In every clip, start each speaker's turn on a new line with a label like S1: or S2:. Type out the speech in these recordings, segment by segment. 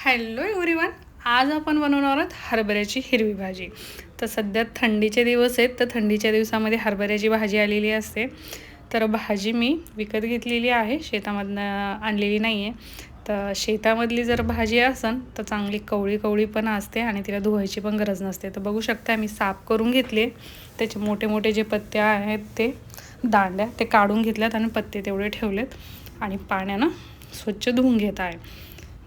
S1: Hello everyone आज आपण बनवणार आहोत हरभऱ्याची हिरवी भाजी. तर सध्या थंडीचे दिवस आहेत तर थंडीच्या दिवसामध्ये हरभऱ्याची भाजी आलेली असते. तर भाजी मी विकत घेतलेली आहे शेतामधनं आणलेली नाही आहे तर शेतामधली जर भाजी असन तर चांगली कवळी कवळी पण असते आणि तिला धुवायची पण गरज नसते. तर बघू शकता मी साफ करून घेतले. त्याचे मोठे मोठे जे पत्ते आहेत ते दांड्या ते काढून घेतल्यात आणि पत्ते तेवढे ठेवलेत. आणि पाण्यानं स्वच्छ धुवून घेत आहे.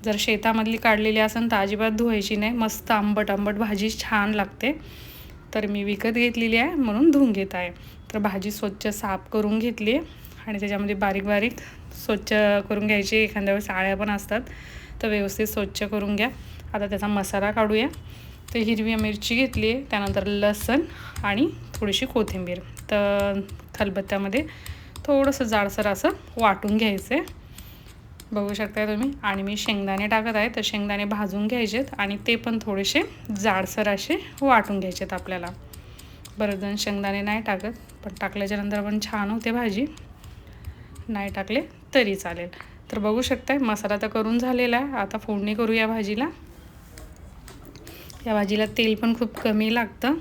S1: जर शेतामधली काढलेली असेल तर अजिबात धुवायची नाही. मस्त आंबट आंबट भाजी छान लागते. तर मी विकत घेतलेली आहे म्हणून धुवून घेत आहे. तर भाजी स्वच्छ साफ करून घेतली आहे आणि त्याच्यामध्ये बारीक बारीक स्वच्छ करून घ्यायची. एखाद्या वेळेस आळ्या पण असतात. तर व्यवस्थित स्वच्छ करून घ्या. आता त्याचा मसाला काढूया. तर हिरवी मिरची घेतली आहे. त्यानंतर लसण आणि थोडीशी कोथिंबीर. तर खलबत्त्यामध्ये थोडंसं जाडसर असं वाटून घ्यायचं आहे बघू शकता तुम्ही. आणि मी शेंगदाणे टाकत आहे तर शेंगदाणे भाजून घ्यायचेत आणि ते पण थोडेसे जाडसर असे वाटून घ्यायचेत आपल्याला. बरेच जण शेंगदाणे नाही टाकत पण टाकल्याच्यानंतर पण छान होते भाजी. नाही टाकले तरी चालेल. तर बघू शकताय मसाला तर करून झालेला आहे. आता फोडणी करू या भाजीला. या भाजीला तेल पण खूप कमी लागतं.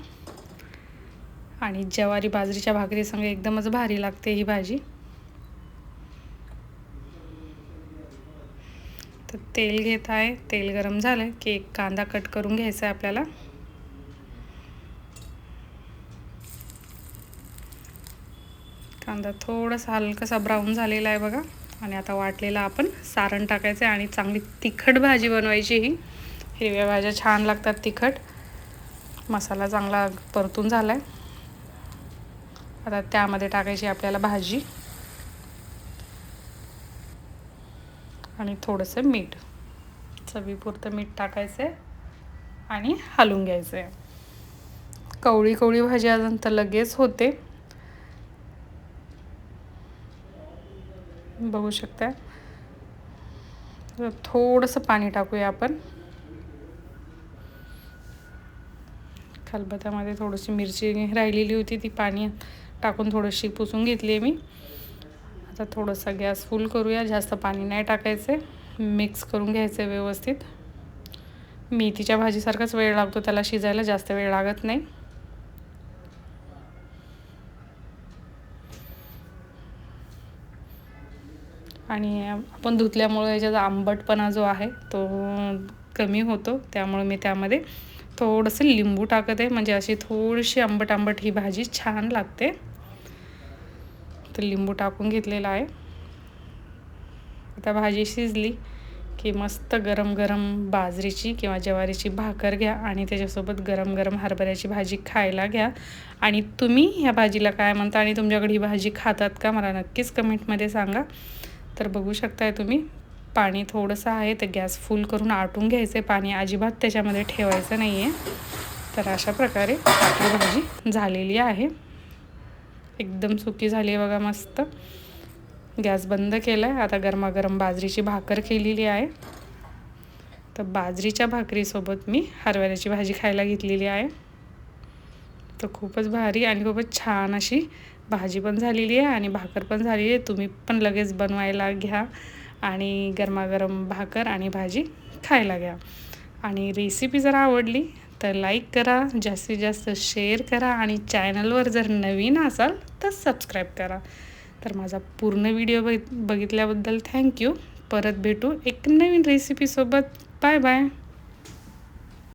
S1: आणि ज्वारी बाजरीच्या भाकरीसंग एकदमच भारी लागते ही भाजी. तर तेल घेत आहे. तेल गरम झालं की एक कांदा कट करून घ्यायचा आहे आपल्याला. कांदा थोडासा हलकासा ब्राऊन झालेला आहे बघा. आणि आता वाटलेला आपण सारण टाकायचं आहे आणि चांगली तिखट भाजी बनवायची ही. हिरव्या भाज्या छान लागतात तिखट. मसाला चांगला परतून झाला आहे आता त्यामध्ये टाकायची आपल्याला भाजी. आणि थोडंसं मीठ. चवीपुरतं मीठ टाकायचं आहे आणि हलवून घ्यायचं आहे कवळी कवळी भाजी अजून तर लगेच होते. बघू शकता थोडंसं पाणी टाकूया आपण. खलबत्यामध्ये थोडीशी मिरची राहिलेली होती ती पाणी टाकून थोडीशी पुसून घेतली आहे मी. आता थोडंसा गॅस फुल करूया. जास्त पाणी नाही टाकायचे. मिक्स करून घ्यायचे व्यवस्थित. मेथीच्या भाजीसारखाच वेळ लागतो त्याला शिजायला जास्त वेळ लागत नाही. आणि आपण धुतल्यामुळे याच्याचा आंबटपणा जो आहे तो कमी होतो. त्यामुळे मी त्यामध्ये थोडंसं लिंबू टाकत. आहे म्हणजे अशी थोडीशी आंबट आंबट ही भाजी छान लागते. तर लिंबू टाकून घेतलेला आहे. आता भाजी शिजली की मस्त गरम गरम बाजरीची किंवा ज्वारीची भाकर घ्या आणि त्याच्यासोबत गरम गरम हरभऱ्याची भाजी खायला घ्या. आणि तुम्ही ह्या भाजीला काय म्हणता आणि तुमच्याकडे ही भाजी खातात का मला नक्कीच कमेंटमध्ये सांगा. तर बघू शकताय तुम्ही पाणी थोडंसं आहे तर गॅस फुल करून आटून घ्यायचं आहे पाणी अजिबात त्याच्यामध्ये ठेवायचं नाही आहे तर अशा प्रकारे आपली भाजी झालेली आहे. एकदम सुकी झाली आहे बघा मस्त. गॅस बंद केला आहे आता गरमागरम बाजरीची भाकर केलेली आहे. तर बाजरीच्या भाकरीसोबत मी हरभऱ्याची भाजी खायला घेतलेली आहे. तर खूपच भारी आणि खूपच छान अशी भाजी पण झालेली आहे आणि भाकर पण झालेली आहे. तुम्ही पण लगेच बनवायला घ्या आणि गरमागरम भाकर आणि भाजी खायला घ्या. आणि रेसिपी जर आवडली तर लाईक करा जास्तीत जास्त शेअर करा आणि चॅनलवर जर नवीन असाल तर सबस्क्राईब करा. तर माझा पूर्ण व्हिडिओ बघ बघितल्याबद्दल थँक्यू परत भेटू एक नवीन रेसिपीसोबत बाय बाय